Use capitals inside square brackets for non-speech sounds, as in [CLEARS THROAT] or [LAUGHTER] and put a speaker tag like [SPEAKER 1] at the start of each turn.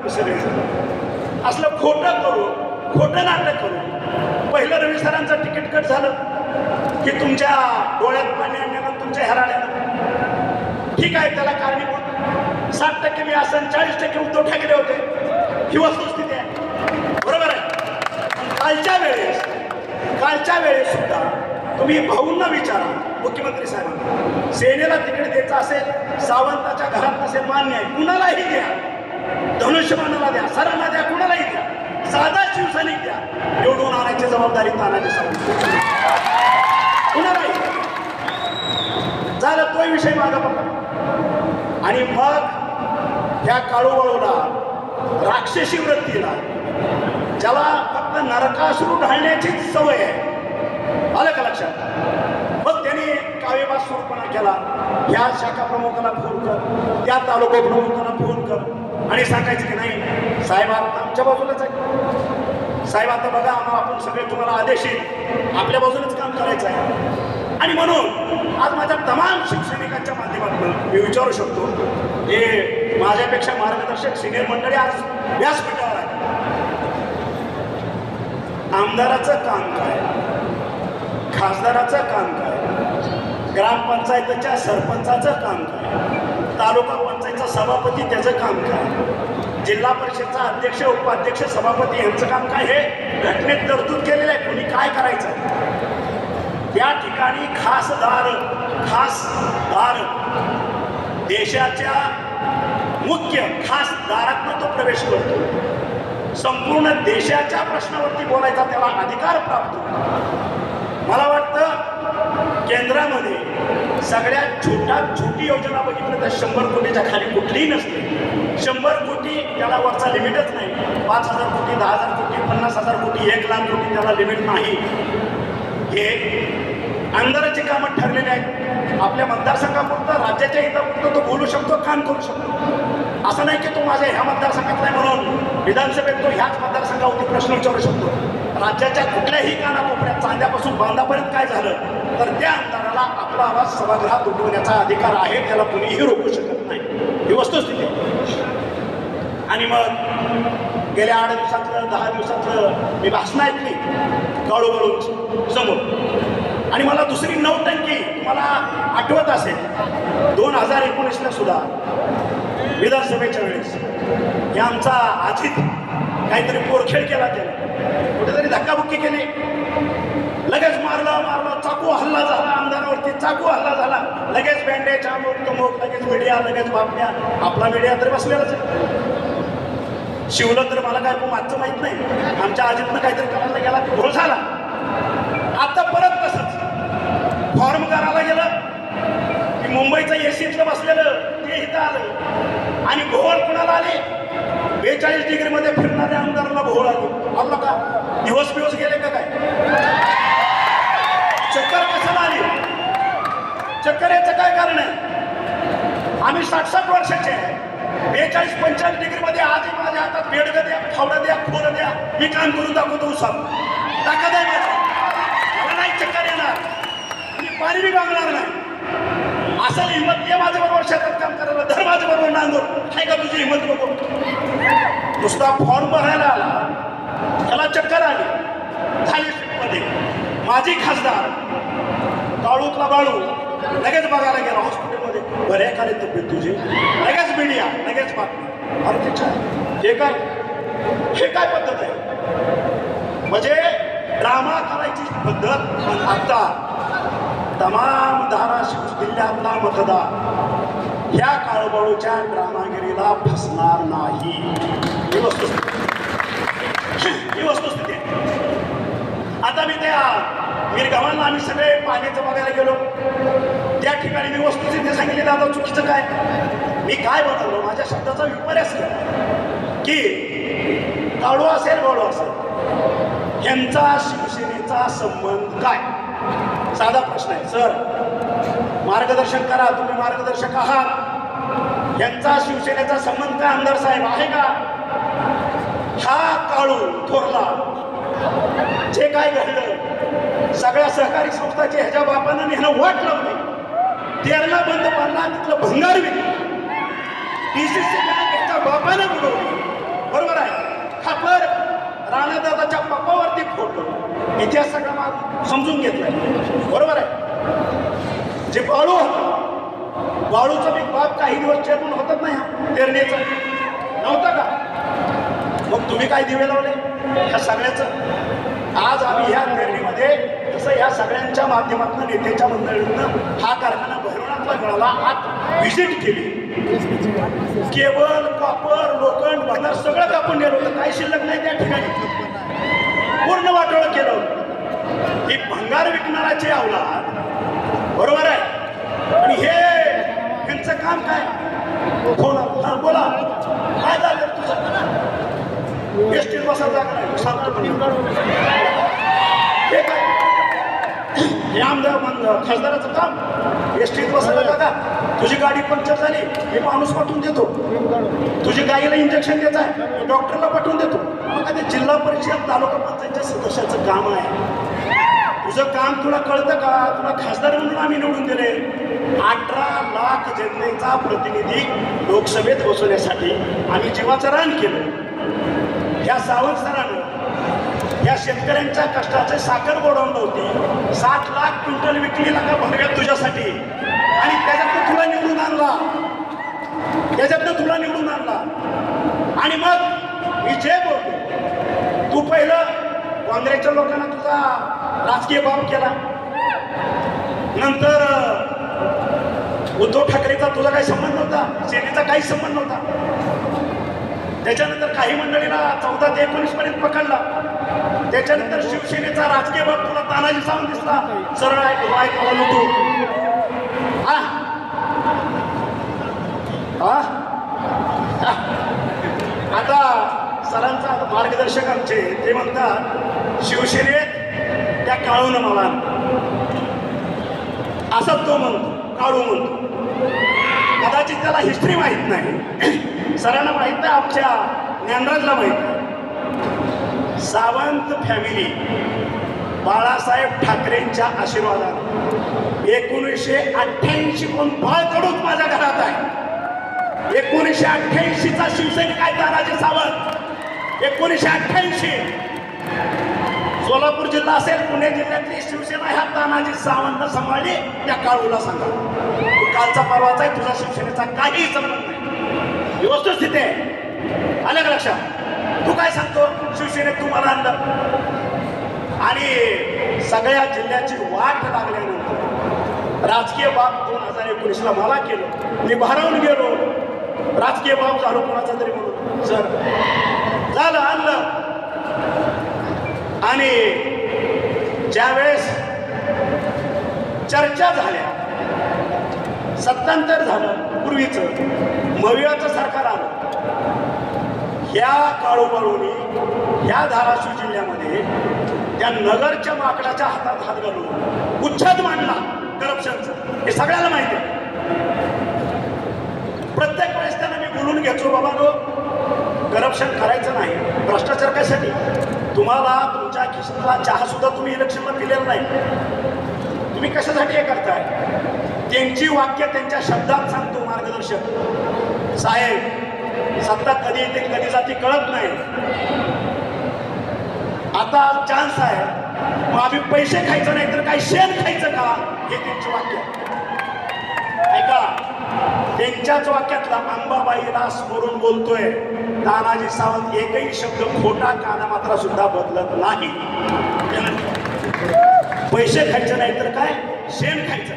[SPEAKER 1] असलं खोटं करू खोटं नाटक करू. पहिलं रवी सरांचं तिकीट कट झालं की तुमच्या डोळ्यात पाणी आणण्यानं तुमच्या हेराड्यानं ठीक आहे त्याला कारणीभूत. साठ टक्के मी असं चाळीस टक्के उद्धव ठाकरे होते. ही वस्तुस्थिती आहे. बरोबर आहे? कालच्या वेळेस कालच्या वेळेस सुद्धा तुम्ही भाऊंना विचारा मुख्यमंत्री साहेबांना. सेनेला तिकीट द्यायचं असेल सावंताच्या घरात असेल मान्य आहे. कुणालाही द्या. धनुष्यबाणाला द्या सरांना द्या कुणालाही द्या. साधा शिवसैनिक द्या. निवडून आणायची जबाबदारी तानाजी सावंत कुणालाही झालं तोही विषय माझा पडला आणि मग ह्या काळूबाळूला राक्षसी वृत्तीला ज्याला फक्त नरकासुरू ढाळण्याचीच सवय आहे. आलं का लक्षात? मग त्यांनी काव्यवास सुरूपणा केला. ह्या शाखा प्रमुखाला फोन कर. त्या तालुका प्रमुखाला फोन कर. आणि सांगायचं की नाही साहेब आमच्या बाजूलाच आहे. साहेब आता बघा आम्हाला आपण सगळे तुम्हाला आदेश येईल आपल्या बाजूनच काम करायचं आहे. आणि म्हणून आज माझ्या तमाम शिवसैनिकांच्या माध्यमातून मी विचारू शकतो हे माझ्यापेक्षा मार्गदर्शक सिनियर मंडळी आज व्यासपीठावर आहे आमदाराचं काम काय? खासदाराचं काम काय? ग्रामपंचायतीच्या सरपंचाचं काम काय? तालुका पंचायतचा सभापती त्याचं काम काय? जिल्हा परिषदचा अध्यक्ष उपाध्यक्ष सभापती यांचं काम काय? हे घटनेत तरतूद केलेलं आहे. कोणी काय करायचं? त्या ठिकाणी खासदार खासदार देशाच्या मुख्य खासदारातनं तो प्रवेश करतो. संपूर्ण देशाच्या प्रश्नावरती बोलायचा त्याला अधिकार प्राप्त होतो. मला वाटतं केंद्रामध्ये सगळ्यात छोट्यात छोटी योजना बघितलं तर शंभर कोटीच्या खाली कुठलीही नसते. शंभर कोटी त्याला वरचा लिमिटच नाही. पाच हजार कोटी दहा हजार कोटी पन्नास हजार कोटी एक लाख कोटी त्याला लिमिट नाही. हे आमदाराची कामं ठरलेली आहेत. आपल्या मतदारसंघापुरतं राज्याच्या हितापुरतं तो बोलू शकतो काम करू शकतो. असं नाही की तो माझ्या ह्या मतदारसंघात नाही म्हणून विधानसभेत तो ह्याच मतदारसंघावरती प्रश्न विचारू शकतो. राज्याच्या कुठल्याही कानाकोपऱ्यात चांद्यापासून बांधापर्यंत काय झालं? तर त्या आमदाराला आपला आवाज सभागृहात उठवण्याचा अधिकार आहे त्याला कुणीही रोखू शकत नाही. ही वस्तुस्थिती आणि मग गेल्या आठ दिवसातलं दहा दिवसातलं मी भाषण ऐकली काळू समोर. आणि मला दुसरी नौटंकी तुम्हाला आठवत असेल. दोन हजार एकोणीसला सुद्धा विधानसभेच्या वेळेस हे आमचा अजित काहीतरी पोरखेड केला त्याने. कुठेतरी धक्काबुक्की केली. लगेच मारलं मारलं चाकू हल्ला चाकू हल्ला झाला. लगेच बँडेज अमुक तमुक लगेच मीडिया लगेच बातम्या. आपला मीडिया तर बसलेलाच शिवलं तर मला काय मागचं माहीत नाही. आमच्या अजितनं काहीतरी करायला गेला की घोळ झाला. आता परत तसंच. फॉर्म करायला गेलं की मुंबईचं एसीतलं बसलेलं ते इथं आलं. आणि भोवळ कुणाला आले? बेचाळीस डिग्रीमध्ये फिरणाऱ्या आमदाराला भोवळ आली. आपला का? दिवस पिवस गेले का काय? चक्कर कशाला आली? चक्कर याचं काय कारण आहे? आम्ही साठ साठ वर्षाचे आहे. बेचाळीस पंचाळीस डिग्रीमध्ये आजही माझ्या हातात बेडग द्या फावडं द्या खोरं द्या मी काम करून दाखवतो उसात. ताकद आहे मला नाही चक्कर येणार. मी पाणी बी मागणार नाही. असं हिंमत ये माझ्या बरोबर शेतात काम करायला धर माझ्या बरोबर नांदूर काय का तुझी हिंमत बघतो नुसता फॉर्म भरायला आला त्याला चक्कर आली. झाली मध्ये माझी खासदार काळूतला बाळू. लगेच बघायला गेला. हॉस्पिटलमध्ये बरे खाली तब्येत तुझी. लगेच मीडिया लगेच बातमी अरे तिच्या हे काय? हे काय पद्धत आहे? म्हणजे ड्रामा करायची पद्धत पण आता तमाम धाराशिव जिल्ह्यातला मतदार ह्या काळबाळूच्या ड्रामागिरीला फसणार नाही. ही वस्तुस्थिती. ही वस्तुस्थिती. मीरगावांना आम्ही सगळे पाण्याचं बघायला गेलो. त्या ठिकाणी मी वस्तुस्थिती सांगितली दादा चुकीचं काय? मी काय बनवलो माझ्या शब्दाचा विपर्यास केला की काळू असेल गोडू असेल यांचा शिवसेनेचा संबंध काय? साधा प्रश्न आहे. सर मार्गदर्शन करा तुम्ही मार्गदर्शक आहात. यांचा शिवसेनेचा संबंध काय आमदार साहेब आहे का? हा काळू थोरला. जे काय घडलं सगळ्या सहकारी संस्थाचे ह्याच्या बापानं ह्यानं वाट लावली. तेरला बंद पडला तिथलं भंगार विकलं डीसीसी बँक ह्याच्या बापानं बुडवली. बरोबर आहे? खापर राणादादाच्या पापावरती फोडलो इतिहास सगळा माग समजून घेतलाय. बरोबर आहे? जे बाळू होत बाळूचा मी बाप काही दिवस चेअरमन होतात नाही पेरणीचा. नव्हता का? मग तुम्ही काय दिवे लावले? ह्या सगळ्याचं? आज आम्ही ह्या पेरणीमध्ये असं या सगळ्यांच्या माध्यमातून नेत्याच्या मंडळीतनं हा कारखाना भरवण्यातला मिळाला आज व्हिजिट केली. केबल कॉपर लोखंड भंगार सगळं कापून नेलं. होतं काही शिल्लक नाही त्या ठिकाणी. पूर्ण वाटोळ केलं. ही भंगार विकणाराची अवलाद. बरोबर आहे? आणि हे यांचं काम काय? बोला बोला. काय झालं? तुझं? एस टी बसायला जागा सांगतो पण आमदार बंद खासदाराचं काम. एस टीत बसायला दादा तुझी गाडी पंक्चर झाली. मी माणूस पाठवून देतो. तुझी गाईला इंजेक्शन द्यायचं आहे. मी डॉक्टरला पाठवून देतो. मग ते जिल्हा परिषद तालुका पंचायतच्या सदस्याचं काम आहे. तुझं काम तुला कळतं का? तुला खासदार म्हणून आम्ही निवडून दिले. अठरा लाख जनतेचा प्रतिनिधी लोकसभेत बसवण्यासाठी आम्ही जीवाचं रान केलं. या सावंत सरानं या शेतकऱ्यांच्या कष्टाचे साखर गोडवलं होती सात लाख क्विंटल विकली का भरव्यात तुझ्यासाठी. आणि त्याच्यातनं तुला निवडून आणला. त्याच्यातनं तुला निवडून आणला. आणि मग मी जे बोलतो तू पहिलं काँग्रेसच्या लोकांना तुझा राजकीय भाव केला. नंतर उद्धव ठाकरेचा तुझा काही संबंध नव्हता सेनेचा काही संबंध नव्हता. त्याच्यानंतर काही मंडळीला चौदा ते एकोणीस पर्यंत पकडला. त्याच्यानंतर शिवसेनेचा राजकीय भाग तुला तानाजी सांगून दिसला. सरळ ऐकू ऐकायला नको हा हा आता सरांचा आता मार्गदर्शक आमचे ते म्हणतात शिवसेनेत त्या काळून मला असं तो म्हणतो काळू म्हणतो. कदाचित त्याला हिस्ट्री माहीत नाही. [CLEARS THROAT] सरांना माहीत नाही आमच्या ज्ञानराजला माहीत नाही. सावंत फॅमिली बाळासाहेब ठाकरेंच्या आशीर्वादात. एकोणीसशे अठ्ठ्याऐंशी कोण बाळ माझ्या घरात आहे. एकोणीसशे अठ्ठ्याऐंशीचा शिवसैनिक आहे तानाजी सावंत? एकोणीसशे अठ्ठ्याऐंशी. सोलापूर जिल्हा असेल पुणे जिल्ह्यातली शिवसेना ह्या तानाजी सावंत सांभाळली त्या काळूला सांगा. तू कालचा परवाचा आहे तुझा शिवसेनेचा काही संबंध नाही. व्यवस्थित वस्तुस्थिती आहे. आलं का लक्षात? तू काय सांगतो? शिवसेनेत तुम्हाला आणलं. आणि सगळ्या जिल्ह्याची वाट लागल्यानंतर राजकीय बाब दोन हजार एकोणीसला मला केलं. मी भारावून गेलो. राजकीय बाब झालो कोणाचा तरी म्हणून. सर झालं आणलं. आणि ज्यावेळेस चर्चा झाल्या सत्तांतर झालं पूर्वीचं मवियाचं सरकार आलं. ह्या काळोबाळूनी या धाराशिव जिल्ह्यामध्ये त्या नगरच्या माकडाच्या हातात हात घालून उच्छेद मांडला करप्शनचं हे सगळ्याला माहिती आहे. प्रत्येक वेळेस त्यांना मी बोलून घेतो बाबा नो करप्शन करायचं नाही. भ्रष्टाचार कशासाठी? तुम्हाला तुमच्या खिशातला चहा सुद्धा तुम्ही इलेक्शनला दिलेला नाही. तुम्ही कशासाठी हे करताय? त्यांची वाक्य त्यांच्या शब्दात सांगतो मार्गदर्शक. साहेब सत्ता कधी येते कधी जाते कळत नाही. आता चान्स आहे. मग आम्ही पैसे खायचं नाही तर काय शेण खायचं का? हे त्यांची वाक्य ऐका त्यांच्याच वाक्यातला अंबाबाईला स्मरून बोलतोय. तानाजी सावंत एकही शब्द खोटा काना मात्र सुद्धा बदलत नाही. पैसे खायचं नाही तर काय? शेण खायचं.